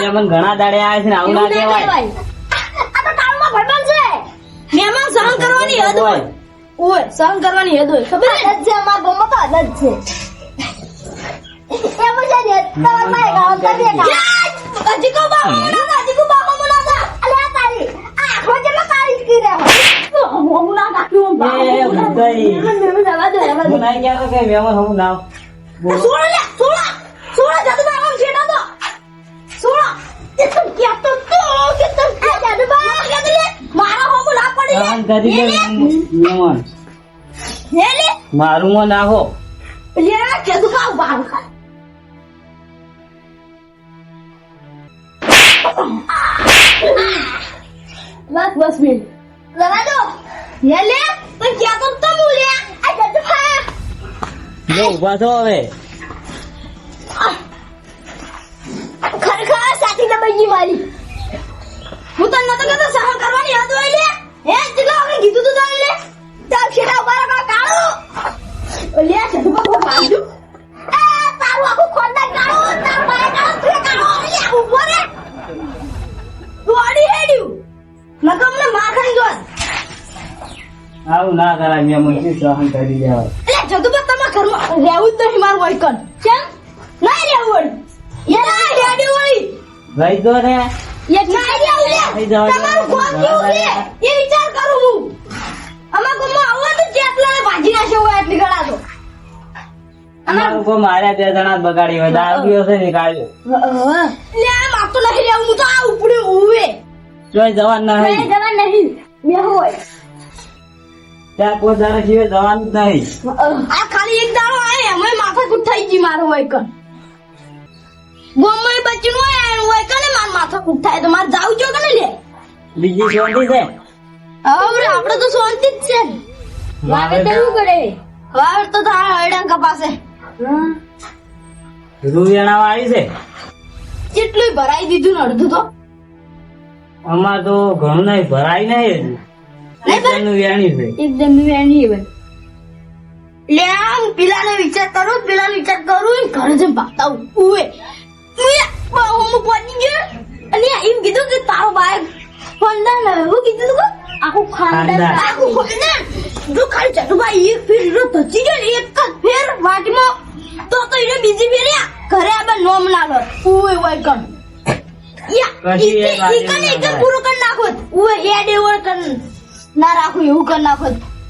મહેમાન ઘણા દાડે આવે છે ને આવું ના કહેવાય. આ તો કાળમાં ભડબન છે. મહેમાન સહન કરવાની હદ હોય. ઓય સહન કરવાની હદ હોય. ખબર છે? હદ છે અમાર ગામમાં તો હદ જ છે. એમ જ છે તમાર પાએ કાઓ તમે કાઓ હજી કો બાબા હજી કો બાબા મના દા અલે આ તારી આ આખો જેટલો તારી કી રે હું હું હું લે મારા હોમ ના કરી લે માં ખા બસ બસ, બેન. લવા દો. લે લે પણ ક્યાં તો તો લે? આ જાદુબા જો ઊભા થો હવે. ખરેખર સાથી દબાઈ મારી હું તને નતો કહેતો સહન કરવાની હદ હોય લે. હે જેટલો આપણે કીધું તું તને લે. તાર છેડા ઊભા રાખા કાળો? લે તું બહુ કાળું એ તારું આખું ખોંડા કાળો તાર પાય કાળો તું કાળો લે ઊભો રે. દોડી હેડ્યું. નકમ ને ખાઈ ગયો આવું ના કરાય મહેમાન શું સહન કરી લેવાય એટલે જગુબા તમારા ઘરમાં રહેવું જ નહીં મારું વાયકન કેમ? ના રહેવું. યાર હેડ્યું હોય. રહી દો રે. એ ના રહેવું ઉલે તમારું કોમ કેવું છે? એ વિચાર કરું હું. અમાર ગામમાં આવું હતું જેટલાને ભાજી નાખ્યો હોય એટલી ગળા તો માર્યા બે જણા જ બગાડી હોય. દારૂ છે નીકાળ્યો લે આ માર તો નહીં રહેવું. હું તો આ ઉપડ્યું ઉવે ચોય જવાન ના નહીં હોય જવા નહીં. બે હોય. ત્યાં કોઈ દારૂ જીવે જવાનું જ નહીં. આ ખાલી એક દાડો આવે એમાં માથા કૂટ થઈ ગઈ મારું વાયકન ગોમમાં બચ્ચું હોય એનું હોય કને માર માથા કૂટ થાય તો મારે જાવ જો કને લે? બીજી શાંતિ છે? હવે આપણે તો શાંતિ જ છે. વાવે એવું કરે. વાવે તો તારા હરડંકા કપાસે રૂવિયાણા વાળી છે? કેટલું ભરાઈ દીધું ને અડધું તો. અમાર તો ઘણું નહીં ભરાય નહીં હજુ. એકદમનું છે. એકદમ વેણી હવે લે આમ પેલાને વિચાર કરું પેલા વિચાર કરું ઘરે જઈને ભાગતા ઉવે હું પહોંચી ગયો અને એમ કીધું કે તારો બાય ખાનદાન હું કીધું તું આખું ખાનદાન. આખું ખાનદાન જો ખાલી ચતુભાઈ એક ફેર હીરો ધચી ગયો ને એક જ ફેર વાટમાં તો તો એને બીજી ફેર યા ઘરે આબા નોમ ના લો ઉવે હોય કણ પૂરું કરી નાખો ઉવે એ ડેવર કર ના રાખું એવું કરી નાખો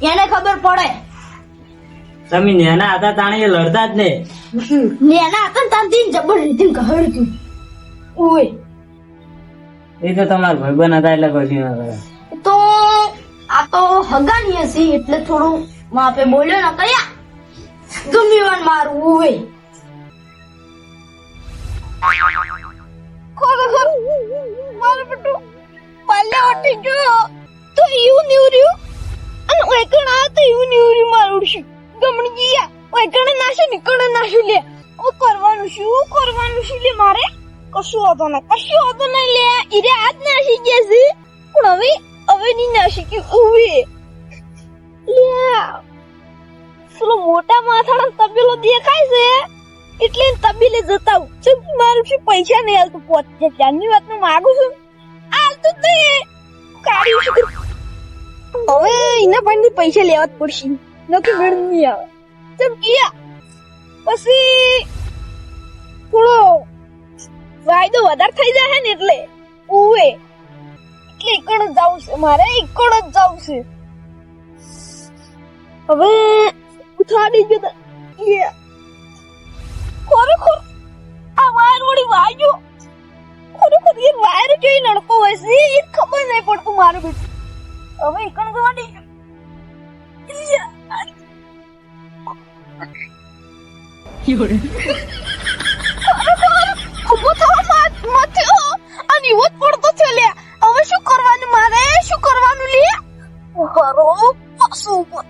એને ખબર પડે. તમે નેના હતા તાણે લડતા જ ને. નેના હતા ને તાર જબર રીતે કહડતું ઉવે. એ તો તમારા ભાઈબંધ હતા એટલે ના તો આ તો હગાની હશે એટલે થોડું માપે બોલ્યો ને કયા. ગમ્યું મારું ઉવે. ખરેખર મારું ગયો. તો એવું નીવ અને ઓયકણ આ તો એવું નીવ મારું ઉડશું. ગમણી ગયા ઓયકણ નાશે નીકળ નાશું લે. ઓ કરવાનું શું કરવાનું શું લે મારે. કશું હોતો નહીં કશું હોતો નહીં લે. ઈરે આજ નાસી ગયા છે. પણ હવે હવે નહીં નાસી કે ઉવે. લે પેલો મોટા માથાનો તબેલો દેખાય છે. એટલે તબીલે જતા ચમ, મારું શું પૈસા નહીં હાલતું? પોત ત્યાંની વાતનું માગું છું. હાલતું તો નહીં કાઢી શું હવે એના પણ પૈસા લેવા જ પડશે. નકી મેળ નહીં આવે. ચમ ગયા પછી થોડો વાયદો વધારે થઈ જાય ને એટલે ઉવે. એટલે એકડ જ જવું છે મારે એકણ જ જવું છે. હવે ઉઠાડી ગયો યે. ખરેખર આ વાયર વળી વાગ્યો ખરેખર એ વાયર જોઈ લડકો હોય છે. એ ખબર નહીં પડતું મારું બેટું. હવે એકણ દે ઊભો થવા મથ્યો અને એવો જ પડતો લે હવે શું કરવાનું મારે? શું કરવાનું લે કરો પાછું ઉપર.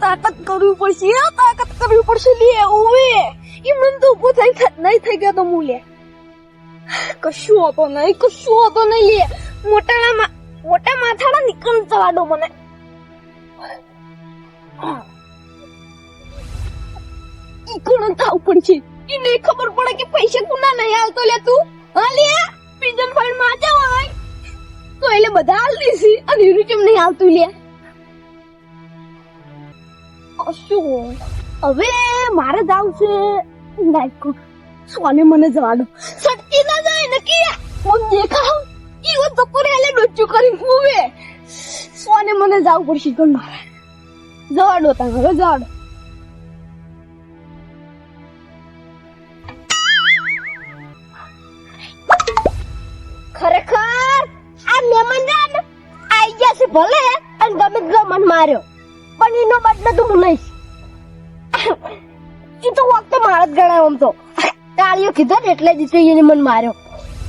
તાકાત કરવી પડશે તાકાત કરવી પડશે, લે ઓવે એ મને તો ઊભો થઈ નહીં થઈ ગયો તો હું લે. કશું હોતો નહીં, કશું હોતો નહીં, લે. મોટા મોટા માથાડા નીકળ જવા દો મને. ઈ કોણ થાવ પડશે. ઈ નહીં ખબર પડે કે પૈસા કુના નહીં આવતો, લે તું. હા, લે. પ્રિઝન ફંડ બધા હાલ દેસી અને એનું કેમ નહીં આવતું લે? કશું હવે મારે જાવ છે નાઈકો સોને મને જવા દો સટકી ના જાય નકી હું દેખાવ? ઈવો તો કરે એટલે ડોચું કરી મૂવે. સોને મને જાવ પડશે, ગણ મારે. જવા દો તમે હવે જવા દો. માર્યો. પણ એનો બદલો તો લઈશ. એ તો વખતે મારો જ ગણાય આમ તો. તાળીઓ કીધો ને એટલે જ એને મને માર્યો.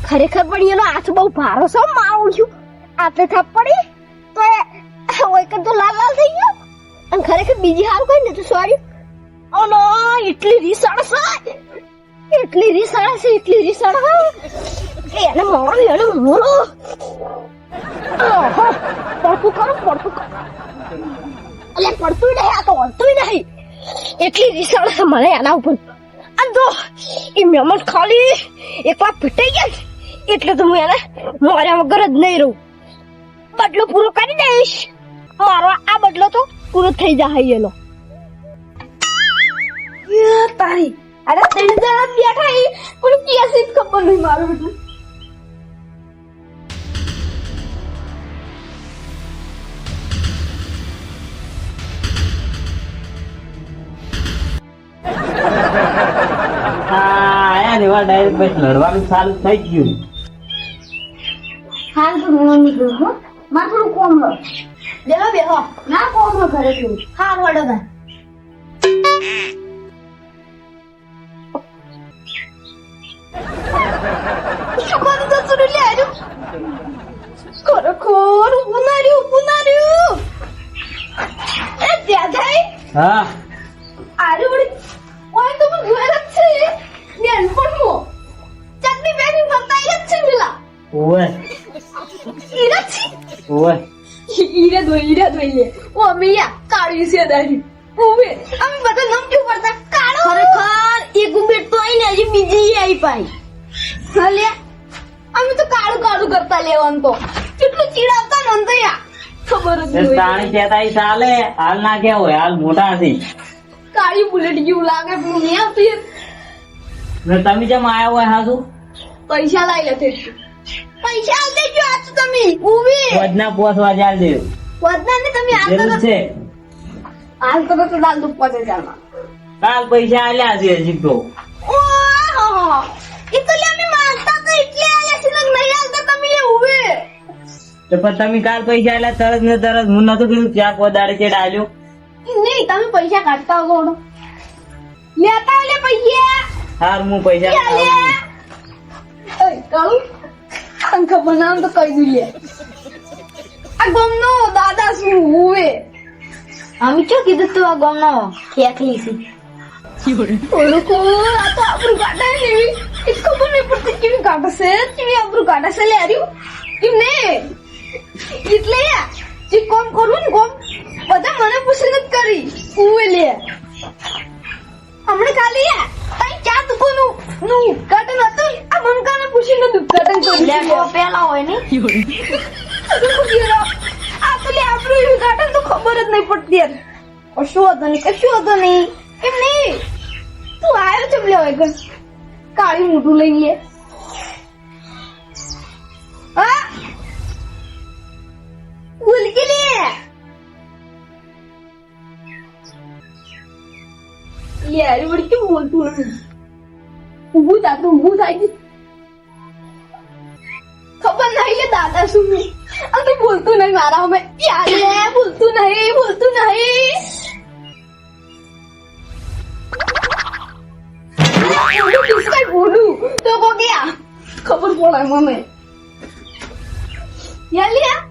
ખરેખર પણ એનો હાથ બહુ ભારો છે મારું છું આટલે થાપ પડી. તો એ એક તો લાલ લાલ થઈ ગયો. અને ખરેખર બીજી હાલ કોઈ ને તો સોરી. ઓ નો, એટલી રીસાડ છે. એટલી રીસાડ છે, એટલી રીસાડ છે એને મોરો એને મોરો તો હું એને વગર જ નહીં રહું બદલો પૂરો કરી દઈશ મારો આ બદલો તો પૂરો થઈ જાય એનો તારી અરે ત્રણ જણા ખબર નહીં મારું એવા ડાયરેક્ટ બસ લડવાનું ચાલુ થઈ ગયું. હાલ તો હું નીકળું હો. માર થોડું કોમ હો બેહો બેહો. ના કોમ હો ઘરે હા વડો ખરેખર ના રહ્યું ના રહ્યું. હા. ઈરા છે ઓય ઈરા દો ઈરા દો લે ઓ મિયા કાળી છે દારી ઓવે અમે બધા નામ ક્યું પડતા કાળો ખરેખર એક ઉબેટ તો આઈને હજી બીજી આઈ પાઈ હલે અમે તો કાળું કાળું કરતા લેવાનું તો કેટલું ચીડાવતા ને અંતે યા ખબર જ નહીં તાણી કહેતા ઈ ચાલે હાલ ના કે હોય હાલ મોટા છે કાળી બુલેટ જેવું લાગે પણ નહીં આવતું તમે જેમ આયા હોય હાજુ પૈસા લાઈ લે તે પૈસા આલ દેજો આજ તમે ઊભી વજના પોસવા જાલ દે વધના ને તમે હાલ જરૂર છે. આલ તો તો દાલ દુપ પચે ચાલમાં કાલ પૈસા આલ્યા છે જીતો ઓહો એ તો લે અમે માંગતા તો એટલે આલ્યા છે ને નહીં આલતા તમે લે તો પણ તમે કાલ પૈસા આલ્યા તરત ને તરત. હું નતો કીધું ક્યાંક કોદાડે ચેડ ડાલ્યો નહીં તમે પૈસા કાઢતા હો. લેતા લે પૈસા. હાર હું પૈસા લે. કાળુ અંક બનાવ તો કહી દઉં લે આ ગમનો દાદા શું હુવે? અમે શું કીધું તું આ ગામનો? ખેખલી છે? ઓલો કો આ તો આપણું ગાડા ને એવી એ ખબર નહીં પડતી કેવી ગાડા છે. કેવી આપણું ગાડા છે લે આર્યું એમ ને એટલે જે કોમ કરવું ને કોમ બધા મને પૂછીને જ કરી. ઉવે લે હમણાં ખાલી તઈ ચા દુકાનનું નું ઉદ્ઘાટન હતું? આ મમકાને પૂછીને ઉદ્ઘાટન કર્યું તો લેખો પેલા હોય ને. આ તો લે આપણું ઉદ્ઘાટન તો ખબર જ નહીં પડતી યાર કશું હતો નહીં? કશું હતો નહીં? એમ નહીં. તું આવ્યો છે લે હોય ઘર? કાળી મોઢું લઈ લે હા? બોલ કે લે. કેમ બોલતું નથી ઊભું થા તું ઊભું થાય ખબર નહીં કે દાદા શું આ તું બોલતું નહીં મારા અમે યાર બોલતું નહીં બોલતું નહીં બોલું તો કો ગયા ખબર પડે મને યાલિયા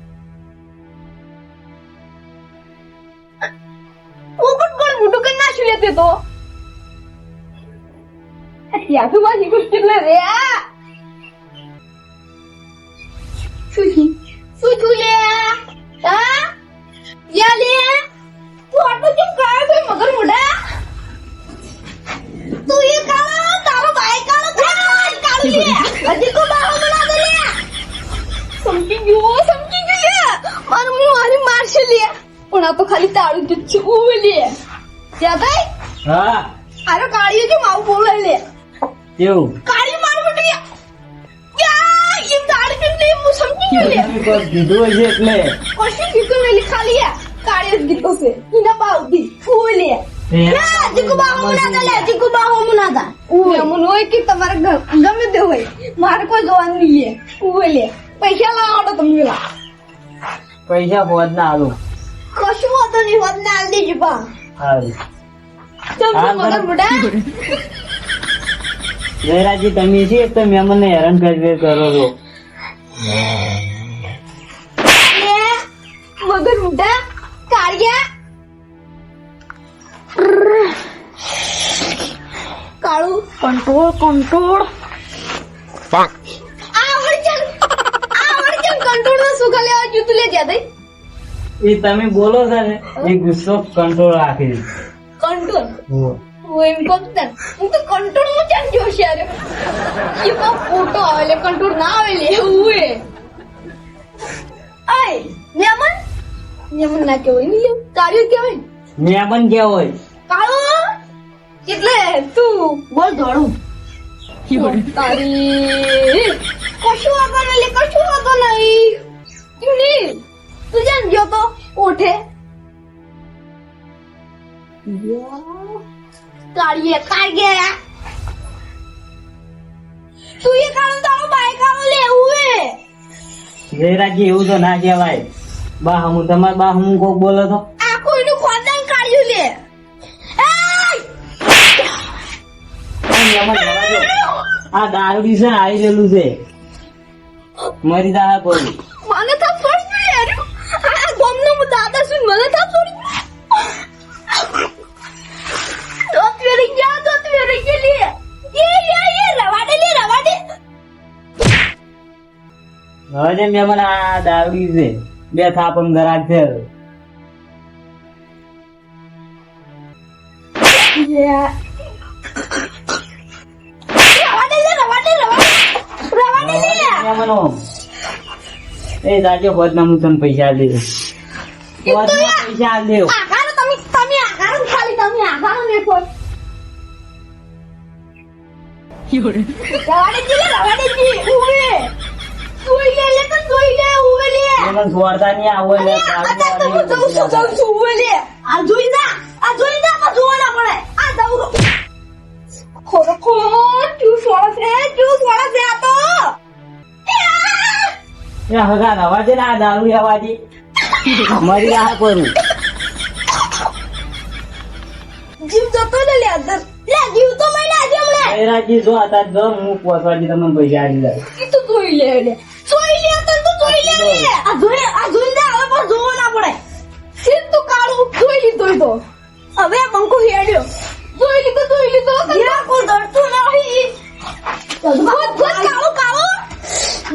ઓ હું પણ કોણ મોટું કરી નાખ્યું તે તો ત્યાંથી માં શીખું એટલે રે શું છે શું છું લે હા યા લે તું આટલું કેમ કાળ કોઈ મગર મોઢા તું એ કાળો તારો ભાઈ કાળો કાળો કાળો લે હજી તું બાળો બનાવે લે ઉવે મન હોય કે તમારે ગ- ગમે તે હોય. મારે કોઈ જોવાનું નહીં લે પૈસા લાવો તમને પૈસા પહોંચ ના આલું. કશું હોતો નહીં હોત ના આલ દેજો ચમ હા, મગર મોટા. જયરાજી તમે છે તો મહેમાનને હેરાન કરી કરો છો. મગર મોટા કાળિયા. કાળું કંટ્રોલ કંટ્રોલ આવડ ચલ આવડ ચલ કંટ્રોલ નો સુખ લેવા જૂતું લે જા દઈ. એ તમે બોલો છો ને એ ગુસ્સો કંટ્રોલ રાખી. કંટ્રોલ એમ તને હું તો કંટ્રોલમાં ચાલ જો છે અરે એ બા ફોટો આવે લે કંટ્રોલ ના આવે એવું એ આય નિયમન નિયમન ના કહેવાય નિયમ કાર્ય કેવાય મહેમાન કેવો કાળો? એટલે તું બોલ ધોળું. તારી. કશું વાતો નહીં કશું વાતો નહીં. તું નહીં તું ઉઠે. ગયો ઓઠે કાળીએ કાળીએ તું એ કાળો તારો બાય કાળો લેવું હે. જયરાજી એવું તો ના કહેવાય. બા હું તમારે બા હું કોક બોલો તો. આ કોઈનું ખોદાન કાઢ્યું લે. આ દારૂડી છે આવી રહેલું છે. મરી દાદા કોઈ. મને તો ફર્સ્ટ યાર આ ગોમનો દાદા સુન મને તો હવે જે મને આ દાવડી છે. બે થાપમ ગરાક છે એ જાજો હોત ના હું તને પૈસા દે હોત ના પૈસા આલ આગારો તમે તમે આગારો ખાલી તમે આગારો ને ફોન રવાડે જી રવાડે જી ઉવે. લે લે. તો લે ઉવે લે. આવો એ હગા રવા છે ને આ દારૂ આવાજી મરી આ કરું. જયરાજી જો હતા જો હું પહોંચવાજી તમને પૈસા આપી દઉં. હવે પંખો હેડ્યો. જોઈ લીધો જોઈ લીધો. કોઈ ડરતું નહીં. ભૂત ભૂત કાળો કાળો.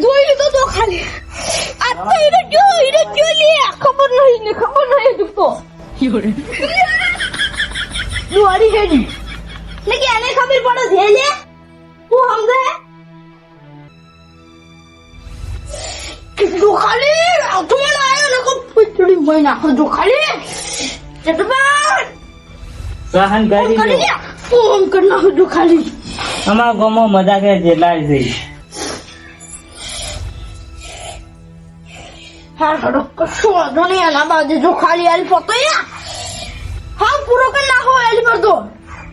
જોઈ લીધો તો ખાલી. આ તો એને જો એને જો લે. ખબર નહીં ને ખબર નહીં દુખતો દુવારી હેડી. ને કે એને ખબર પડે છે લે. મય નાખો જો ખાલી ચટબાન સહન કરી લો ફોન કર નાખો જો ખાલી. અમાર ગોમો મજા કરે જેટલા જઈ હા હડો કશો વાંધો નહીં આના બાજુ જો ખાલી આલી ફોટો યા હા પૂરો કરી નાખો એલી પર તો.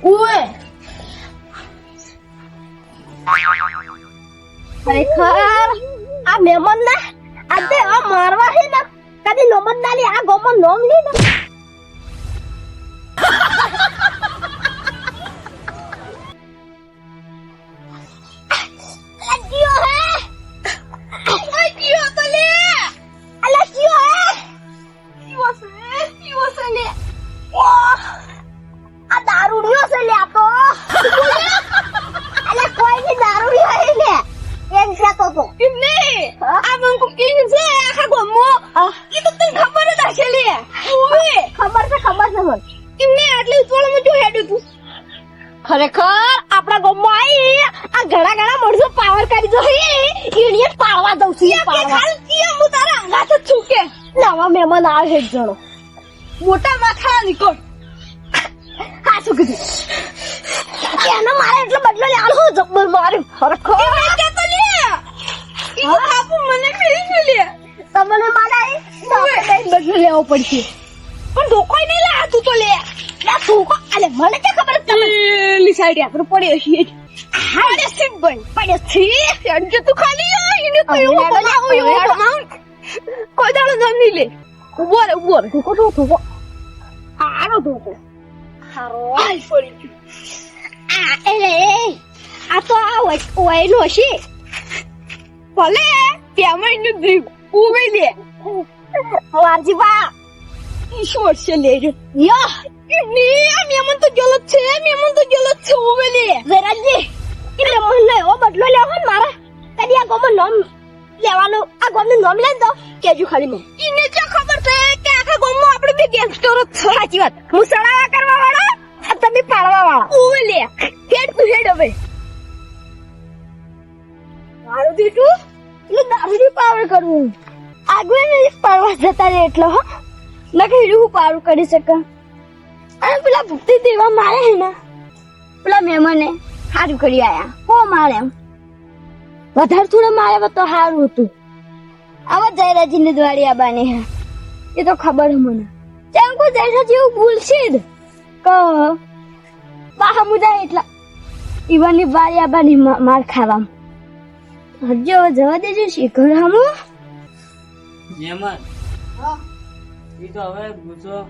ઉવે. ખરેખર આ મહેમાન ના આજે આ મારવા હે ને કદી નોમન ના લે આ ગોમન નોમ લે તું? ખરેખર આપણા ગામમાં આવી આ ઘણા ઘણા માણસો પાવર કરી દો એને પાળવા દઉં છું પાળવા હું તારા આંગા તો છૂકે નવા મહેમાન આવે છે એક જણો. મોટા માથા નીકળ હા શું કીધું? એનો મારે એટલો બદલો લેવાનો જબ્બર માર્યું. ખરેખર? તમને મારા બદલો લેવો પડશે. પણ ધોકો નહીં લા તું તો લે. લે ધોકો અલે મને કે ખબર તમે લી સાઈડ આગળ પડ્યો છે હાડે છે ભાઈ પડે છે અડજો તું ખાલી એને તો એવું બનાવું એવું બનાવું કોઈ દાડો જમ નહીં લે. ઊભો રે ઊભો રે. ધોકો તો ધોકો. હારો ધોકો. હારો. આઈ પડી ગયું. આ એલે આ તો આ વયનો છે. ભલે પેમેન્ટનું દ્રીપ ઊભી લે વારજી બા ઈશ્વર છે લે યા ની આ મેમન તો ગલત છે મેમન તો ગલત છે ઊભી લે જરાજી. એટલે મને એવો બદલો લેવો ને મારા. કદી આ ગોમો નામ લેવાનું આ ગોમનું નામ લે દો કેજો ખાલી મને. ઈને જે ખબર છે કે આખા ગોમમાં આપણે બે ગેંગસ્ટર છે સાચી વાત. હું સડાવા કરવા વાળો આ તમે પાડવા વાળા? ઊભી લે હેડ તું હેડ હવે. મારું દીઠું એટલે દારૂ પાવર કરવું. આગળ ને પાડવા જતા રે એટલે હો. નકે હું કરી શકે. અને પેલા ભક્તિ દેવા મારે હે ને? પેલા મહેમાને સારું કરી આયા. હો મારે એમ. વધારે થોડા મારે તો સારું હતું. આવા જયરાજી ની દ્વારી આબાની હે. એ તો ખબર હે મને. જેમ કોઈ જયરાજી એવું બોલશે જ. કે બાહા મુદા એટલા. ઈવાની વારી આબાની માર ખાવા હજો જવા દેજો શીખર હામો. મહેમાન હા. એ તો હવે ગુસ્સો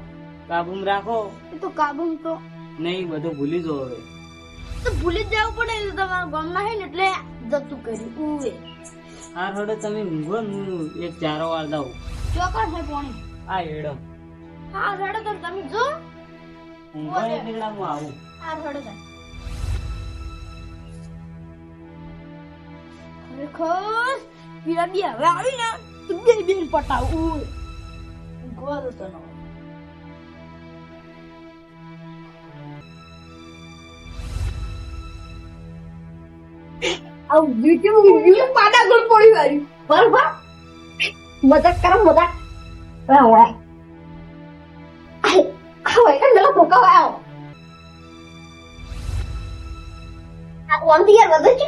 કાબુમાં રાખો. એ તો કાબુમ તો. નહીં બધું ભૂલી જો હવે. તો ભૂલી જ જવું પડે તમારા ગામના હે ને એટલે જતું કરી. ઉવે. આ રોડે તમે ઊંઘો હું એક ચારો વાર દઉં ચોકર છે પોણી. આ હેડો. હા રડો તો તમે જો. ઊંઘો એટલે હું આવું. આ રડો તો. ખરેખર પીરા બી હવે આવી ને તું બે બેન પટાવ. ઉવે. ઊંઘવા દો તને આવું યુટ્યુબ યુટ્યુબ પાટા ગોળ પડી વાળી બરાબર મજાક કરો મજાક હા ઓય હવે કે નલા ભૂકા આવો આ કોણ દી યાર વધુ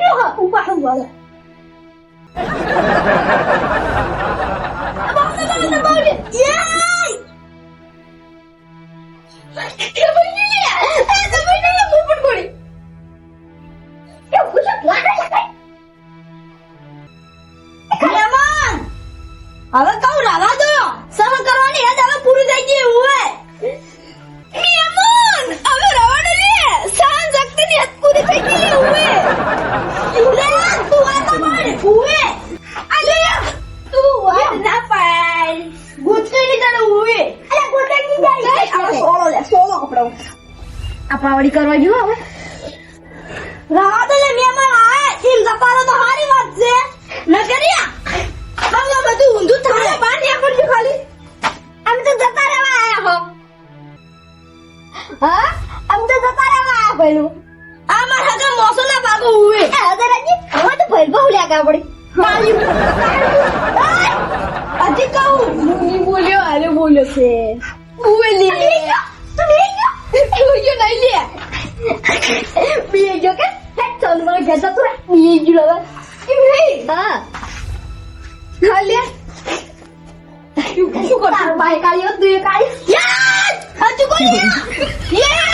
પેલું આ મારા હગા મોસો ના ભાગો હુએ એ હદરાજી હવે તો પહેલ બહુ લાગા પડી અજી કહું. મુની બોલ્યો અરે બોલ્યો છે. ઉવે લે. તું ગયો? ગયો નહીં લે. બીએ ગયો કે? ચાલ મને ગેતા જતો બીએ ગયો હવે. નહીં? હા. હા લે. શું કરું બાય કાઢ્યો તું એ કાઢ્યો યાર! હજુ બોલી યાર!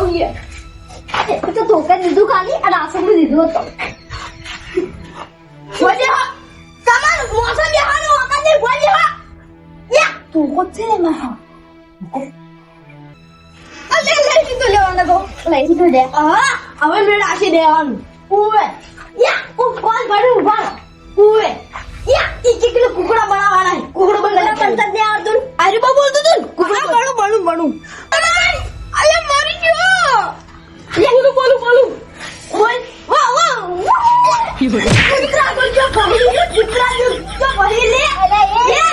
એ તો ધોકે દીધું ખાલી અને આસું દીધું હતો તમારું મોસમ બેહાનું વખત નહીં બોલે હા યા તું કોચે લે મારો અલે લેવાના લઈ દે હા હવે મેળ આશી દેવાનું ઉવે યા ઉ કોલ ભરું ઊભા ઉવે યા ઈ ચીકલો કુકડા બનાવવાના છે. કુકડો બનાવવાના પંચાયત ને આવતું આરે બા બોલતું તું કુકડા બણું બણું બણું લે હું બોલું બોલું બોલ વાહ વાહ કુકડા બોલ જો કહી કુકડા જો જો કહી લે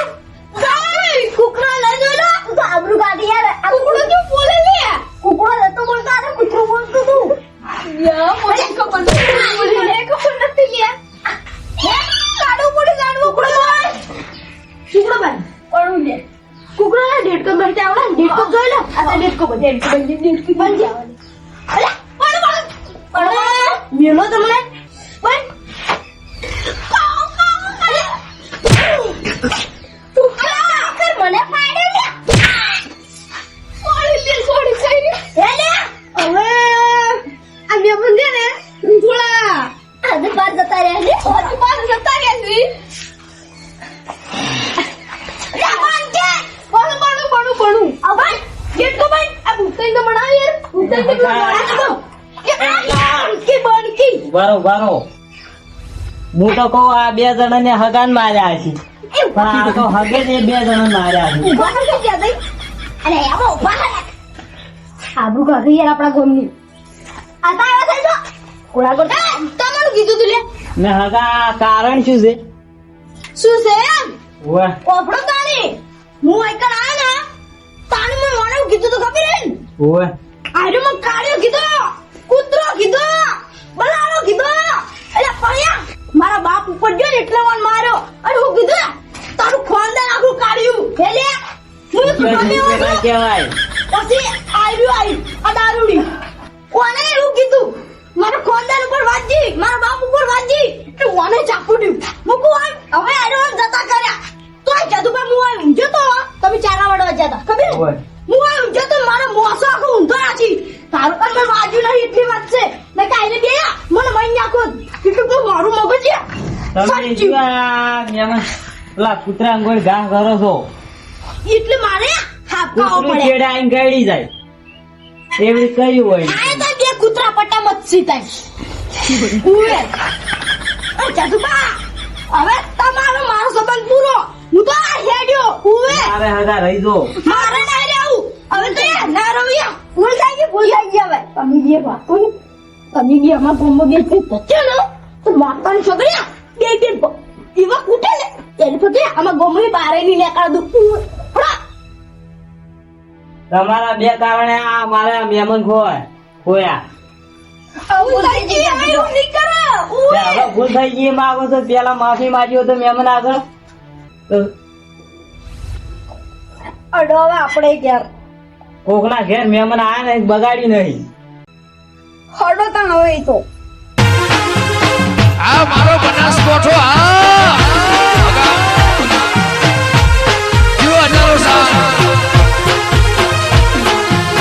આ હું તો કહું આ બે જણાને હગાન માર્યા છે. પણ આ તો હગે જ બે જણા માર્યા છે. અરે આવો ઊભા આબુ કરી યાર આપણા ગોમની આતા આવ્યા થઈ જો કોળા ગોળ તમારું કીધું તું લે. ને હગા કારણ શું છે? શું છે એમ? ઓપડો તાણી હું એકણ આયા ને. તાણી મને કીધું તો ખબર હે ને? આરે કાળિયો કીધો કૂતરો કીધો બલાડો કીધો. એટલે પડ્યા મારા બાપ ઉપર ગયો ને એટલે મને માર્યો. અને હું કીધું તારું ખાનદાન આખું કાઢ્યું એટલે હું કહેવાય. પછી આવ્યું આવી આ દારૂડી. કોને એવું કીધું? મારા ખાનદાન ઉપર વાજી મારા બાપ ઉપર વાજી એટલે મને ચાપુ દઉં મૂકું આમ હવે આરો જતા કર્યા. તો આ જદુબા હું આમ તો તમે ચારા વાળવા જતા ખબર. હું આમ ઊંઝો તો મારા મોસો આખો ઊંધો નાખી તારું પણ મને વાજ્યું નહીં એટલી વાત છે. મેં કાઈને બે મને મહી નાખો કેટલું તો મારું મગજ તમે સાચું. શું આ કૂતરા અંગોળ ઘા કરો છો. એટલે મારે હાપકાવો પડે. છેડે આઈને ગળી જાય. એવી કર્યું હોય આયા તો બે કૂતરા પટ્ટા થાય ઉવે. અ જાદુબા હવે તમારો મારો સંબંધ પૂરો. હું તો આ હેડ્યો. ઉવે. મારે હગા રહી જો. મારે ના હવે તો ના રવિયા ભૂલ થઈ ગઈ ભૂલ થઈ ગઈ હવે? તમે બે વાતો તમે બે અમાર ગોમો બે છે. તચ્ચો ને તો માતાની છોકરી બે બે એવા કૂટે ને એટલે પછી આમાં ગોમો ની બારે ની લેકાર દઉં તમારા બે કારણે આ મારા મહેમાન ખોય. ખોયા ભૂલ થઈ ગઈ કરો. તે પેલા માફી માંગી હોય તો મહેમાન આગળ. અડો હવે આપણે ઘેર. કોકના ઘેર મહેમાન આ ને બગાડી નહીં. હડો તણ હવે તો. આ મારો બનાસ કોઠો આ જો અનારો સાહેબ